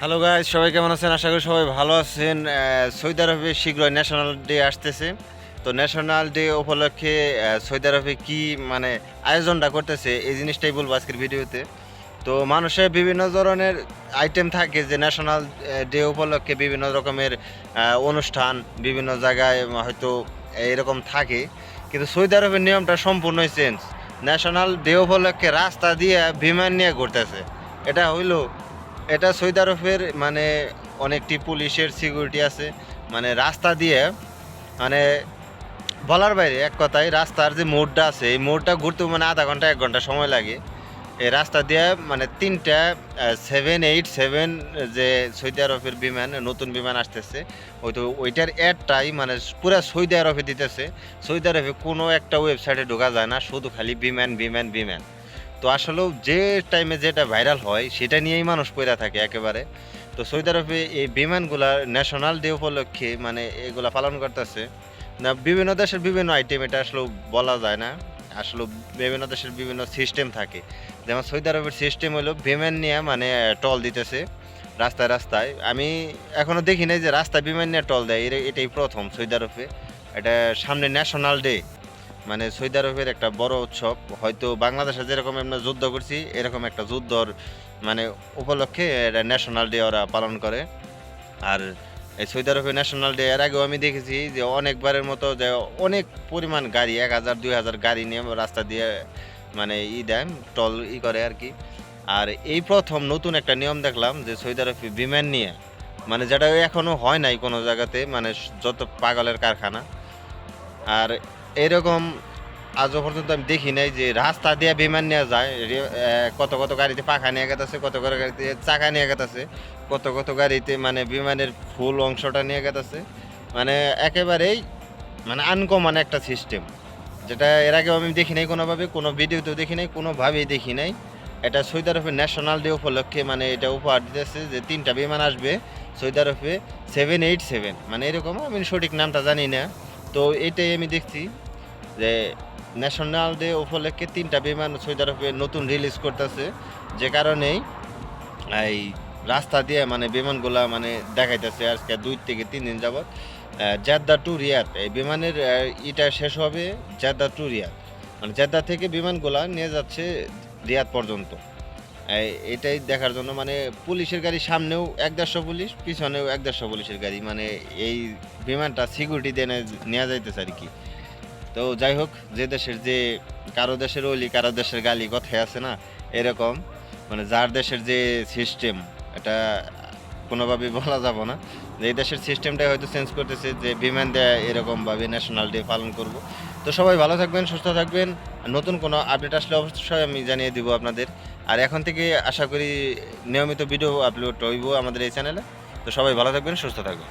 Hello guys সবাই কেমন আছেন? আশা করি সবাই ভালো আছেন। সৌদি আরবে শীঘ্রই ন্যাশনাল ডে আসতেছে। তো ন্যাশনাল ডে উপলক্ষে সৌদি আরবে কি মানে আয়োজনটা করতেছে, এই জিনিসটাই বলব আজকের ভিডিওতে। তো মানুষের বিভিন্ন ধরনের আইটেম থাকে যে ন্যাশনাল ডে উপলক্ষে বিভিন্ন রকমের অনুষ্ঠান, বিভিন্ন জায়গায় হয়তো এরকম থাকে। কিন্তু সৌদি আরবের নিয়মটা সম্পূর্ণই চেঞ্জ ন্যাশনাল ডে উপলক্ষে রাস্তা দিয়ে বিমান নিয়ে ঘুরতেছে। এটা হইল এটা সৌদি আরবের মানে অনেকটি পুলিশের সিকিউরিটি আছে। মানে রাস্তা দিয়ে মানে বলার বাইরে এক কথায় রাস্তার যে মোড়টা আছে, এই মোড়টা ঘুরতে মানে আধা ঘণ্টা, এক ঘণ্টা সময় লাগে। এই রাস্তা দিয়ে মানে তিনটা সেভেন এইট সেভেন যে সৌদি আরবের বিমান, নতুন বিমান আসতেছে ওই তো ওইটার অ্যাডটাই মানে পুরো সৌদি আরবে দিতেছে। সৌদি আরবে কোনো একটা ওয়েবসাইটে ঢোকা যায় না, শুধু খালি বিমান বিমান বিমান। তো আসলেও যে টাইমে যেটা ভাইরাল হয়, সেটা নিয়েই মানুষ পড়ে থাকে একেবারে। তো সৌদি আরবে এই বিমানগুলা ন্যাশনাল ডে উপলক্ষে মানে এগুলা পালন করতেছে। না, বিভিন্ন দেশের বিভিন্ন আইটেম এটা আসলে বলা যায় না। আসলে বিভিন্ন দেশের বিভিন্ন সিস্টেম থাকে। যেমন সৌদি আরবের সিস্টেম হলো বিমান নিয়ে মানে টল দিতেছে রাস্তায় রাস্তায়। আমি এখনও দেখি নাই যে রাস্তায় বিমান নিয়ে টল দেয়। এটাই প্রথম সৌদি আরবে এটা সামনে ন্যাশনাল ডে মানে সৌদি আরবের একটা বড় উৎসব। হয়তো বাংলাদেশে যেরকম আমরা যুদ্ধ করছি, এরকম একটা যুদ্ধর মানে উপলক্ষে এটা ন্যাশনাল ডে ওরা পালন করে। আর এই সৌদি আরবের ন্যাশনাল ডে এর আগেও আমি দেখেছি যে অনেকবারের মতো যে অনেক পরিমাণ গাড়ি, এক হাজার, দুই হাজার গাড়ি নিয়ে রাস্তা দিয়ে মানে ই দেয়, টল ই করে আর কি। আর এই প্রথম নতুন একটা নিয়ম দেখলাম যে সৌদি আরবে বিমান নিয়ে মানে যেটা এখনও হয় নাই কোনো জায়গাতে মানে যত পাগলের কারখানা। আর এরকম আজও পর্যন্ত আমি দেখি নাই যে রাস্তা দিয়ে বিমান নিয়ে যায় কত কত গাড়িতে পাখা নিয়ে গেতেছে, কত কত গাড়িতে চাকা নিয়ে গেতেছে, কত কত গাড়িতে মানে বিমানের ফুল অংশটা নিয়ে গেতেছে। মানে একেবারেই মানে আনকমন একটা সিস্টেম যেটা এর আগেও আমি দেখি নাই কোনোভাবে, কোনো ভিডিওতেও দেখি নাই, কোনোভাবেই দেখি নাই। এটা সৌদি আরবের ন্যাশনাল ডে উপলক্ষে মানে এটা উপহার দিতেছে যে তিনটা বিমান আসবে সৌদি আরবে সেভেন এইট সেভেন মানে এরকম আমি সঠিক নামটা জানি না। তো এটাই আমি দেখছি। যে ন্যাশনাল ডে উপলক্ষে তিনটা বিমান সৌদি আরবে নতুন রিলিজ করতেছে। যে কারণেই এই রাস্তা দিয়ে মানে বিমানগুলা মানে দেখাইতেছে আজকে দুই থেকে তিন দিন যাবত জেদ্দা টু রিয়াদ এই বিমানের ইটা শেষ হবে জেদ্দা টু রিয়াদ মানে জেদ্দা থেকে বিমানগুলা নিয়ে যাচ্ছে রিয়াদ পর্যন্ত। এটাই দেখার জন্য মানে পুলিশের গাড়ি সামনেও এক দেড়শো পুলিশ, পিছনেও এক দেড়শো পুলিশের গাড়ি। মানে এই বিমানটা সিকিউরিটি দিয়ে নেওয়া যাইতেছে আর কি। তো যাই হোক যে দেশের যে, কারও দেশের ওলি কারও দেশের গালি কথায় আছে না, এরকম মানে যার দেশের যে সিস্টেম এটা কোনোভাবেই বলা যাব না। যে এই দেশের সিস্টেমটাই হয়তো চেঞ্জ করতেছে, যে বিমান দেয় এরকমভাবে ন্যাশনাল ডে পালন করব। তো সবাই ভালো থাকবেন, সুস্থ থাকবেন। নতুন কোনো আপডেট আসলে অবশ্যই আমি জানিয়ে দিব আপনাদের। আর এখন থেকে আশা করি নিয়মিত ভিডিও আপলোড হইব আমাদের এই চ্যানেলে তো সবাই ভালো থাকবেন, সুস্থ থাকবেন।